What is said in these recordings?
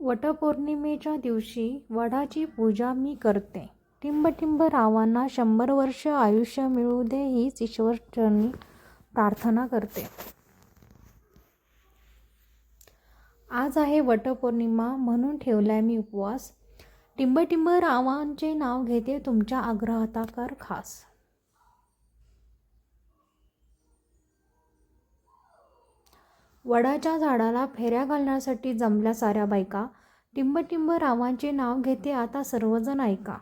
वटपौर्णिमेच्या दिवशी वडाची पूजा मी करते. टिंबटिंब रावांना शंभर वर्ष आयुष्य मिळू दे हीच ईश्वरचरणी प्रार्थना करते. आज आहे वटपौर्णिमा म्हणून ठेवलाय मी उपवास. टिंबटिंब रावांचे नाव घेते तुमच्या आग्रहाताकार खास. वडाच्या झाडाला फेऱ्या घालण्यासाठी जमल्या साऱ्या बायका टिंबटिंब रावांचे नाव घेते आता सर्वजण ऐका.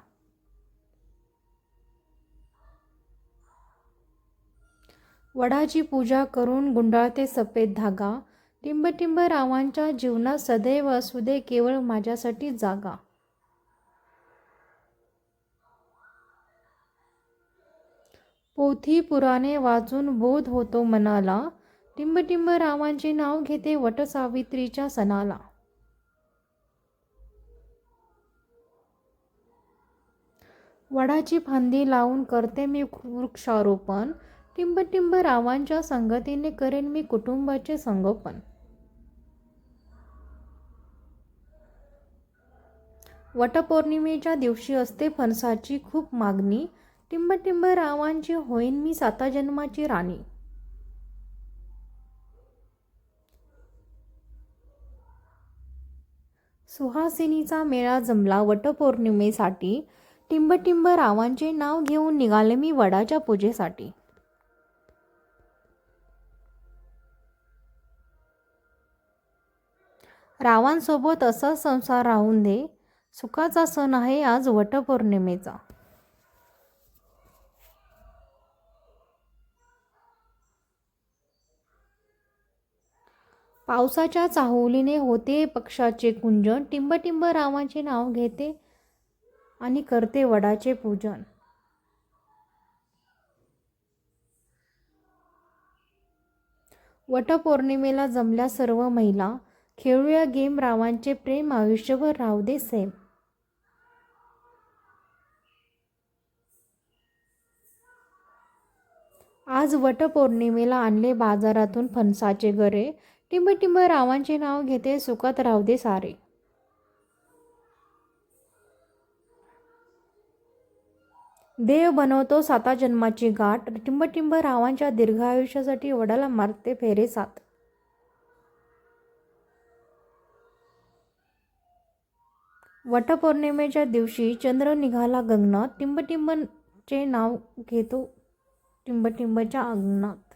वडाची पूजा करून गुंडाळते सफेद धागा टिंबटिंब रावांच्या जीवनात सदैव असू दे केवळ माझ्यासाठी जागा. पोथी पुराणे वाचून बोध होतो मनाला टिंबटिंब रामांचे नाव घेते वटसावित्रीच्या सणाला. वडाची फांदी लावून करते मी वृक्षारोपण. टिंबटिंब रावांच्या संगतीने करेन मी कुटुंबाचे संगोपन. वटपौर्णिमेच्या दिवशी असते फणसाची खूप मागणी. टिंबटिंब रावांची होईन मी साता जन्माची राणी. सुहासिनीचा मेळा जमला वटपौर्णिमेसाठी. टिंबटिंब रावांचे नाव घेऊन निघाले मी वडाच्या पूजेसाठी. रावांसोबत असा संसार राहून दे. सुखाचा सण आहे आज वटपौर्णिमेचा. पावसाच्या चाहुलीने होते पक्षाचे कुंजन टिंबटिंब रामाचे नाव घेते आणि करते वडाचे पूजन. वटपौर्णिमेला जमल्या सर्व महिला खेळूया गेम रावांचे प्रेम आयुष्यभर राहू दे सेम. आज वटपौर्णिमेला आणले बाजारातून फणसाचे गरे. टिंबटिंब रावांचे नाव घेते सुखात राहू दे सारे. देव बनवतो साता जन्माची गाठ टिंबटिंब रावांच्या दीर्घायुष्यासाठी वडाला मारते फेरे सात. वटपौर्णिमेच्या दिवशी चंद्र निघाला गगनात टिंबटिंबचे नाव घेतो टिंबटिंबच्या अंगणात.